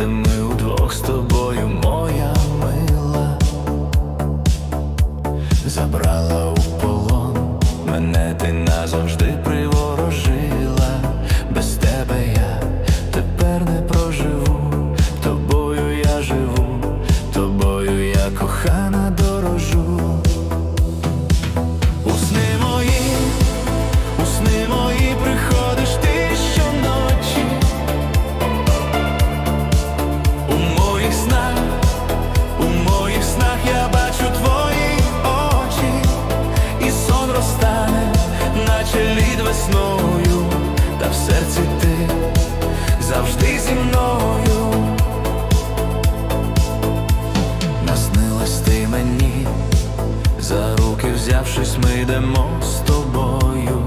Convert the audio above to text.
де ми удвох з тобою, моя мила, забрала у полон, мене ти назавжди приворожила, без тебе я тепер не проживу, тобою я живу, тобою я кохаю. весною, та в серці ти завжди зі мною. Наснилась ти мені, за руки взявшись, ми йдемо з тобою.